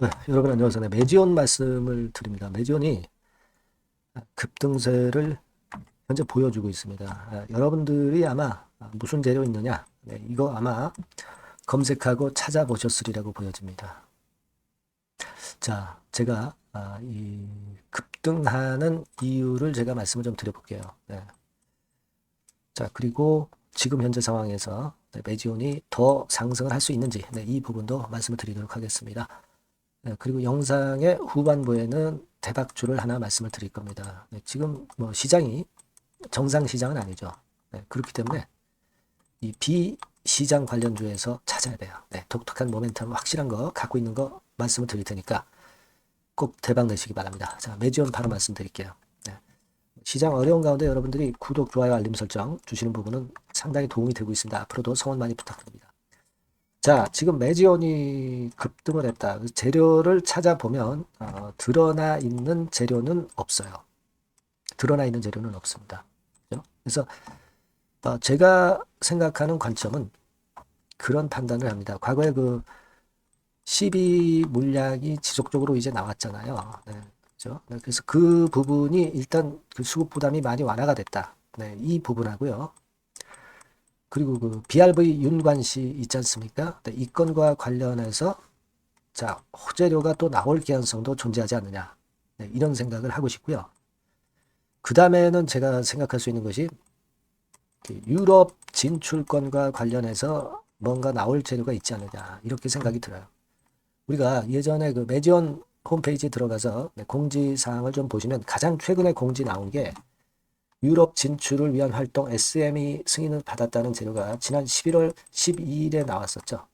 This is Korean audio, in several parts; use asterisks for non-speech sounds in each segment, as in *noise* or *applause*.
네, 여러분 안녕하세요. 네, 매지온 말씀을 드립니다. 매지온이 급등세를 현재 보여주고 있습니다. 아, 여러분들이 아마 무슨 재료 있느냐? 네, 이거 아마 검색하고 찾아보셨으리라고 보여집니다. 자, 제가 아, 이 급등하는 이유를 제가 말씀을 좀 드려볼게요. 네. 자, 그리고 지금 현재 상황에서 네, 매지온이 더 상승을 할 수 있는지 네, 이 부분도 말씀을 드리도록 하겠습니다. 네, 그리고 영상의 후반부에는 대박주를 하나 말씀을 드릴 겁니다. 네, 지금 뭐 시장이 정상 시장은 아니죠. 네, 그렇기 때문에 이 비시장 관련주에서 찾아야 돼요. 네, 독특한 모멘텀 확실한 거 갖고 있는 거 말씀을 드릴 테니까 꼭 대박 내시기 바랍니다. 자, 매지원 바로 말씀드릴게요. 네. 시장 어려운 가운데 여러분들이 구독, 좋아요, 알림 설정 주시는 부분은 상당히 도움이 되고 있습니다. 앞으로도 성원 많이 부탁드립니다. 자, 지금 매지온이 급등을 했다. 그 재료를 찾아보면 어, 드러나 있는 재료는 없어요. 드러나 있는 재료는 없습니다. 그죠? 그래서 어, 제가 생각하는 관점은 그런 판단을 합니다. 과거에 그 12 물량이 지속적으로 이제 나왔잖아요. 네, 그죠? 네, 그래서 그 부분이 일단 그 수급 부담이 많이 완화가 됐다. 네, 이 부분하고요. 그리고 그 BRV 윤관 씨 있지 않습니까? 네, 이 건과 관련해서 자 호재료가 또 나올 개연성도 존재하지 않느냐 네, 이런 생각을 하고 싶고요. 그 다음에는 제가 생각할 수 있는 것이 그 유럽 진출권과 관련해서 뭔가 나올 재료가 있지 않느냐 이렇게 생각이 들어요. 우리가 예전에 그 매지원 홈페이지에 들어가서 네, 공지 사항을 좀 보시면 가장 최근에 공지 나온 게 유럽 진출을 위한 활동 SME 승인을 받았다는 재료가 지난 11월 12일에 나왔었죠.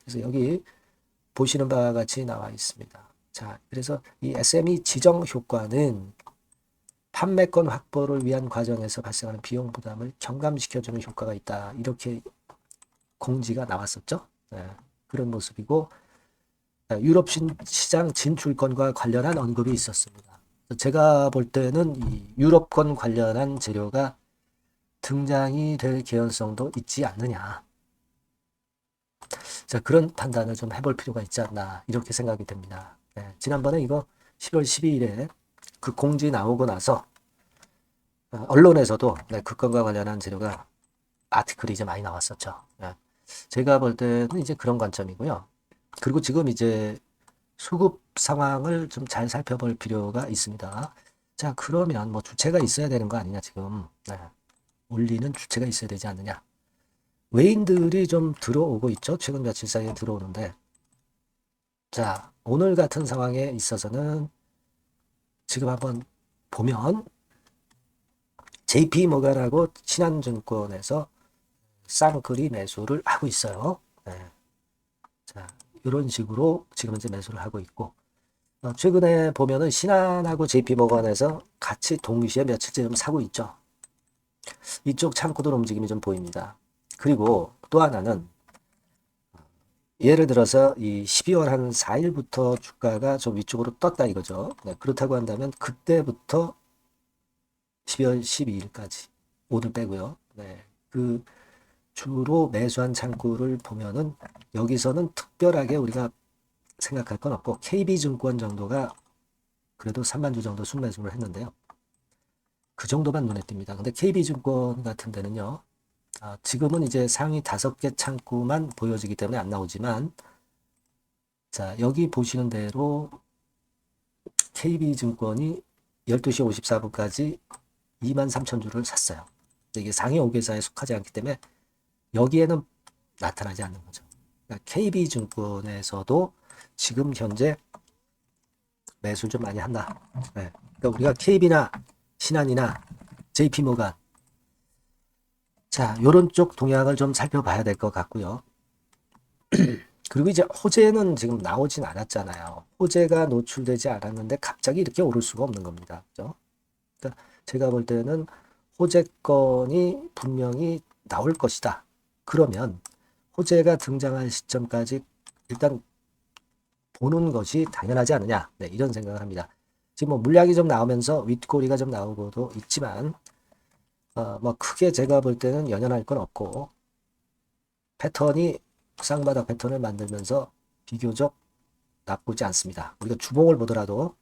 그래서 여기 보시는 바와 같이 나와 있습니다. 자, 그래서 이 SME 지정 효과는 판매권 확보를 위한 과정에서 발생하는 비용 부담을 경감시켜주는 효과가 있다. 이렇게 공지가 나왔었죠. 네, 그런 모습이고 유럽 시장 진출권과 관련한 언급이 있었습니다. 제가 볼 때는 이 유럽권 관련한 재료가 등장이 될 개연성도 있지 않느냐. 자, 그런 판단을 좀 해볼 필요가 있지 않나, 이렇게 생각이 됩니다. 네, 지난번에 이거 10월 12일에 그 공지 나오고 나서 어, 언론에서도 네, 그 건과 관련한 재료가 아티클이 이제 많이 나왔었죠. 네, 제가 볼 때는 이제 그런 관점이고요. 그리고 지금 이제 수급 상황을 좀 잘 살펴볼 필요가 있습니다. 자, 그러면 뭐 주체가 있어야 되는 거 아니냐, 지금. 네. 올리는 주체가 있어야 되지 않느냐. 외인들이 좀 들어오고 있죠. 최근 며칠 사이에 들어오는데. 자, 오늘 같은 상황에 있어서는 지금 한번 보면 JP 모간하고 신한증권에서 쌍끌이 매수를 하고 있어요. 네. 자, 이런 식으로 지금 이제 매수를 하고 있고 어, 최근에 보면은 신한하고 JP모건에서 같이 동시에 며칠째 좀 사고 있죠. 이쪽 창고들 움직임이 좀 보입니다. 그리고 또 하나는 예를 들어서 이 12월 한 4일부터 주가가 좀 위쪽으로 떴다 이거죠. 네, 그렇다고 한다면 그때부터 12월 12일까지 오늘 빼고요. 네, 그 주로 매수한 창구를 보면은 여기서는 특별하게 우리가 생각할 건 없고 KB증권 정도가 그래도 3만 주 정도 순매수를 했는데요. 그 정도만 눈에 띕니다. 근데 KB증권 같은 데는요. 아, 지금은 이제 상위 다섯 개 창구만 보여지기 때문에 안 나오지만 자 여기 보시는 대로 KB증권이 12시 54분까지 2만 3천 주를 샀어요. 이게 상위 5개사에 속하지 않기 때문에 여기에는 나타나지 않는 거죠. 그러니까 KB증권에서도 지금 현재 매수를 좀 많이 한다. 네. 그러니까 우리가 KB나 신한이나 JP모간 자, 요런 쪽 동향을 좀 살펴봐야 될 것 같고요. *clears throat* 그리고 이제 호재는 지금 나오진 않았잖아요. 호재가 노출되지 않았는데 갑자기 이렇게 오를 수가 없는 겁니다. 그죠? 그러니까 제가 볼 때는 호재건이 분명히 나올 것이다. 그러면 호재가 등장할 시점까지 일단 보는 것이 당연하지 않느냐 네, 이런 생각을 합니다. 지금 뭐 물량이 좀 나오면서 윗꼬리가 좀 나오고도 있지만 어, 뭐 크게 제가 볼 때는 연연할 건 없고 패턴이 쌍바닥 패턴을 만들면서 비교적 나쁘지 않습니다. 우리가 주봉을 보더라도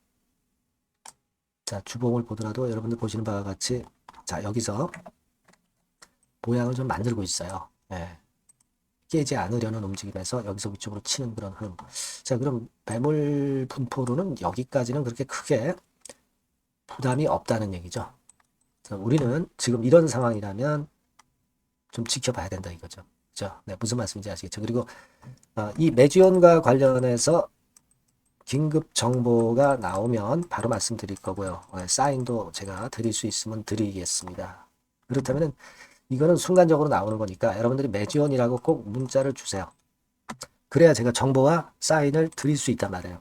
자 주봉을 보더라도 여러분들 보시는 바와 같이 자 여기서 모양을 좀 만들고 있어요. 예. 깨지 않으려는 움직임에서 여기서 위쪽으로 치는 그런 흐름. 자 그럼 매물 분포로는 여기까지는 그렇게 크게 부담이 없다는 얘기죠. 자, 우리는 지금 이런 상황이라면 좀 지켜봐야 된다 이거죠. 그죠? 네, 무슨 말씀인지 아시겠죠? 그리고 어, 이 매지온과 관련해서 긴급 정보가 나오면 바로 말씀드릴 거고요. 어, 사인도 제가 드릴 수 있으면 드리겠습니다. 그렇다면은 이거는 순간적으로 나오는 거니까 여러분들이 매지온이라고 꼭 문자를 주세요. 그래야 제가 정보와 사인을 드릴 수 있단 말이에요.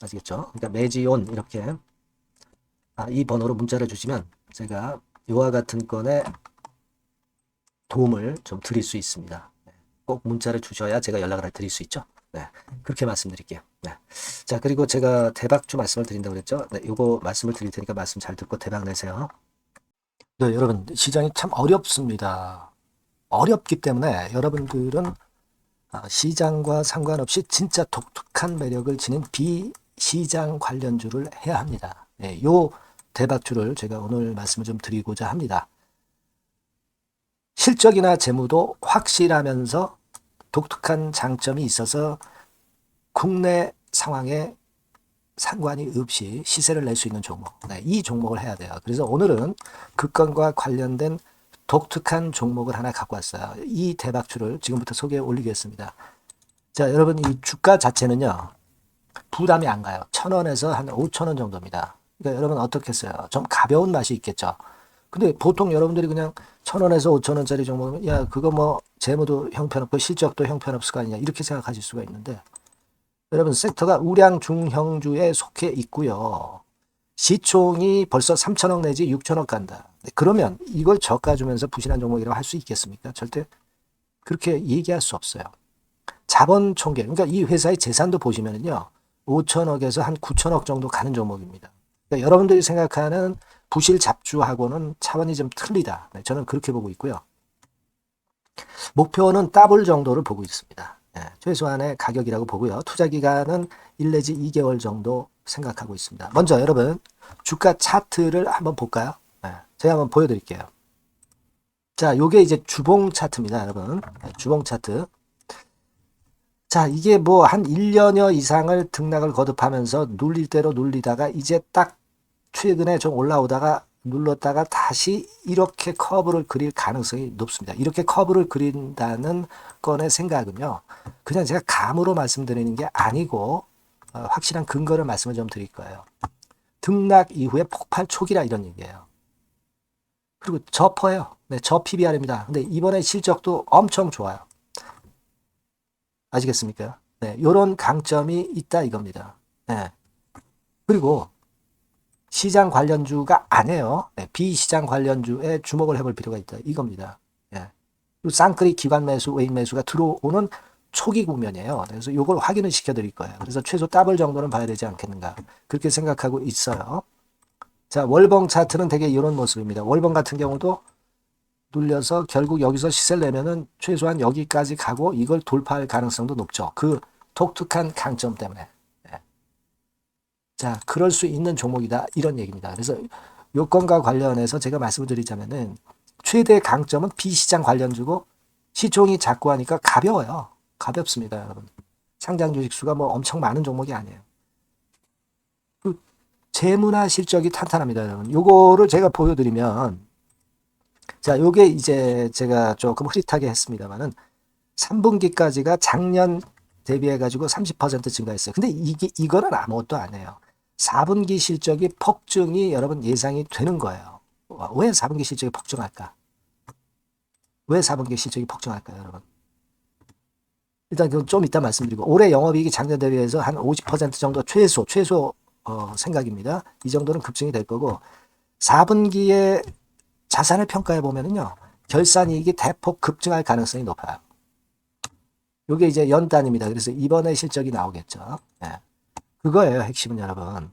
아시겠죠? 그러니까 매지온 이렇게 아, 이 번호로 문자를 주시면 제가 이와 같은 건에 도움을 좀 드릴 수 있습니다. 네, 꼭 문자를 주셔야 제가 연락을 드릴 수 있죠. 네, 그렇게 말씀드릴게요. 네. 자, 그리고 제가 대박주 말씀을 드린다고 그랬죠. 네, 요거 말씀을 드릴 테니까 말씀 잘 듣고 대박 내세요. 네, 여러분, 시장이 참 어렵습니다. 어렵기 때문에 여러분들은 아, 시장과 상관없이 진짜 독특한 매력을 지닌 비시장 관련주를 해야 합니다. 네, 요 대박주를 제가 오늘 말씀을 좀 드리고자 합니다. 실적이나 재무도 확실하면서 독특한 장점이 있어서 국내 상황에 상관이 없이 시세를 낼 수 있는 종목. 네, 이 종목을 해야 돼요. 그래서 오늘은 그 건과 관련된 독특한 종목을 하나 갖고 왔어요. 이 대박주를 지금부터 소개해 올리겠습니다. 자, 여러분 이 주가 자체는요. 부담이 안 가요. 천 원에서 한 오천 원 정도입니다. 그러니까 여러분 어떻겠어요? 좀 가벼운 맛이 있겠죠. 근데 보통 여러분들이 그냥 천 원에서 오천 원짜리 종목이면 야 그거 뭐 재무도 형편없고 실적도 형편없을 거 아니냐 이렇게 생각하실 수가 있는데 여러분 섹터가 우량 중형주에 속해 있고요. 시총이 벌써 3천억 내지 6천억 간다. 네, 그러면 이걸 저가 주면서 부실한 종목이라고 할 수 있겠습니까? 절대 그렇게 얘기할 수 없어요. 자본 총계, 그러니까 이 회사의 재산도 보시면은요, 5천억에서 한 9천억 정도 가는 종목입니다. 그러니까 여러분들이 생각하는 부실 잡주하고는 차원이 좀 틀리다. 네, 저는 그렇게 보고 있고요. 목표는 더블 정도를 보고 있습니다. 네, 최소한의 가격이라고 보고요. 투자 기간은 1 내지 2개월 정도 생각하고 있습니다. 먼저 여러분 주가 차트를 한번 볼까요? 네, 제가 한번 보여드릴게요. 자, 요게 이제 주봉 차트입니다, 여러분. 네, 주봉 차트. 자, 이게 뭐 한 1년여 이상을 등락을 거듭하면서 눌릴 대로 눌리다가 이제 딱 최근에 좀 올라오다가 눌렀다가 다시 이렇게 커브를 그릴 가능성이 높습니다. 이렇게 커브를 그린다는 건의 생각은요. 그냥 제가 감으로 말씀드리는 게 아니고 어, 확실한 근거를 말씀을 좀 드릴 거예요. 등락 이후에 폭발 초기라 이런 얘기예요. 그리고 저퍼예요. 네, 저 PBR입니다. 근데 이번에 실적도 엄청 좋아요. 아시겠습니까? 네, 요런 강점이 있다 이겁니다. 네. 그리고 시장 관련주가 아니에요. 네, 비시장 관련주에 주목을 해볼 필요가 있다. 이겁니다. 예. 쌍끌이 기관 매수, 외인 매수가 들어오는 초기 국면이에요. 그래서 이걸 확인을 시켜드릴 거예요. 그래서 최소 더블 정도는 봐야 되지 않겠는가. 그렇게 생각하고 있어요. 자, 월봉 차트는 되게 이런 모습입니다. 월봉 같은 경우도 눌려서 결국 여기서 시세를 내면은 최소한 여기까지 가고 이걸 돌파할 가능성도 높죠. 그 독특한 강점 때문에. 자, 그럴 수 있는 종목이다. 이런 얘기입니다. 그래서 요건과 관련해서 제가 말씀을 드리자면은 최대 강점은 비시장 관련주고 시총이 작고 하니까 가벼워요. 가볍습니다, 여러분. 상장 주식 수가 뭐 엄청 많은 종목이 아니에요. 그 재무나 실적이 탄탄합니다, 여러분. 요거를 제가 보여드리면 자, 요게 이제 제가 조금 흐릿하게 했습니다만은 3분기까지가 작년 대비해 가지고 30% 증가했어요. 근데 이게 이거는 아무것도 아니에요. 4분기 실적이 폭증이 여러분 예상이 되는 거예요. 왜 4분기 실적이 폭증할까? 왜 4분기 실적이 폭증할까요, 여러분? 일단 그건 좀 이따 말씀드리고 올해 영업이익이 작년 대비해서 한 50% 정도 최소 최소 어, 생각입니다. 이 정도는 급증이 될 거고 4분기에 자산을 평가해 보면은요 결산이익이 대폭 급증할 가능성이 높아요. 이게 이제 연단입니다. 그래서 이번에 실적이 나오겠죠. 네. 그거예요, 핵심은 여러분.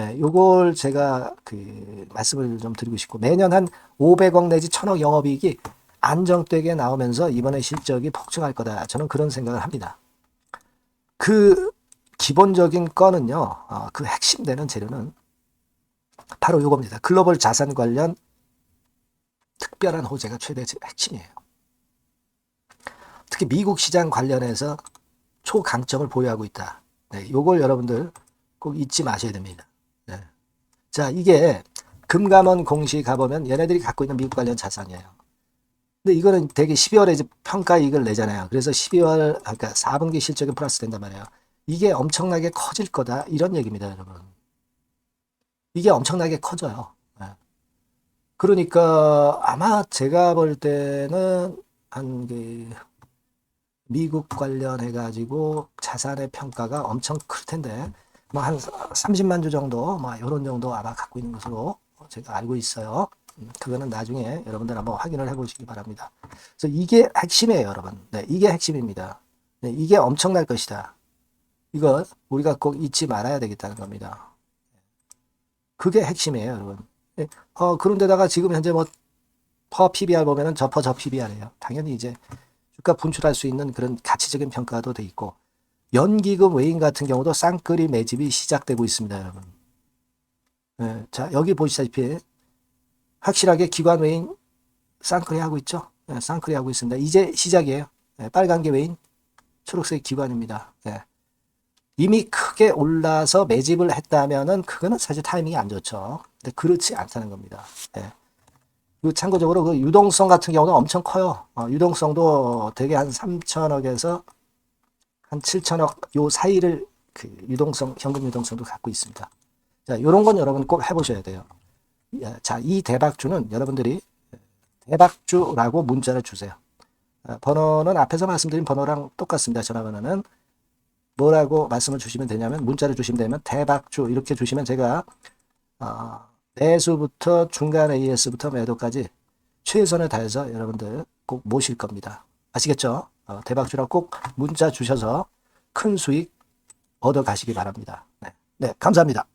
예, 요걸 제가 그 말씀을 좀 드리고 싶고 매년 한 500억 내지 1000억 영업이익이 안정되게 나오면서 이번에 실적이 폭증할 거다. 저는 그런 생각을 합니다. 그 기본적인 거는요, 어, 그 핵심 되는 재료는 바로 이겁니다. 글로벌 자산 관련 특별한 호재가 최대 핵심이에요. 특히 미국 시장 관련해서 초강점을 보유하고 있다. 네, 요걸 여러분들 꼭 잊지 마셔야 됩니다. 네. 자, 이게 금감원 공시 가보면 얘네들이 갖고 있는 미국 관련 자산이에요. 근데 이거는 되게 12월에 이제 평가 이익을 내잖아요. 그래서 12월, 그러니까 4분기 실적이 플러스 된단 말이에요. 이게 엄청나게 커질 거다. 이런 얘기입니다, 여러분. 이게 엄청나게 커져요. 네. 그러니까 아마 제가 볼 때는 한그 미국 관련해 가지고 자산의 평가가 엄청 클 텐데 뭐 한 30만 주 정도 뭐 이런 정도 아마 갖고 있는 것으로 제가 알고 있어요. 음, 그거는 나중에 여러분들 한번 확인을 해보시기 바랍니다. 그래서 이게 핵심이에요, 여러분. 네, 이게 핵심입니다. 네, 이게 엄청날 것이다. 이거 우리가 꼭 잊지 말아야 되겠다는 겁니다. 그게 핵심이에요, 여러분. 예, 어, 그런데다가 지금 현재 뭐, 퍼 PBR 보면은 저퍼 저 PBR이에요. 당연히 이제 주가 분출할 수 있는 그런 가치적인 평가도 돼 있고, 연기금 외인 같은 경우도 쌍끌이 매집이 시작되고 있습니다, 여러분. 예, 자, 여기 보시다시피, 확실하게 기관 외인 쌍끌이 하고 있죠? 예, 쌍끌이 하고 있습니다. 이제 시작이에요. 예, 빨간 게 외인, 초록색 기관입니다. 예. 이미 크게 올라서 매집을 했다면은 그거는 사실 타이밍이 안 좋죠. 근데 그렇지 않다는 겁니다. 예. 참고적으로 그 유동성 같은 경우는 엄청 커요. 어, 유동성도 되게 한 3천억에서 한 7천억 요 사이를 그 유동성, 현금 유동성도 갖고 있습니다. 자, 요런 건 여러분 꼭 해보셔야 돼요. 예, 자, 이 대박주는 여러분들이 대박주라고 문자를 주세요. 어, 번호는 앞에서 말씀드린 번호랑 똑같습니다. 전화번호는 뭐라고 말씀을 주시면 되냐면 문자를 주시면 되면 대박주 이렇게 주시면 제가 어, 매수부터 중간 AS부터 매도까지 최선을 다해서 여러분들 꼭 모실 겁니다. 아시겠죠? 어, 대박주라고 꼭 문자 주셔서 큰 수익 얻어 가시기 바랍니다. 네, 네 감사합니다.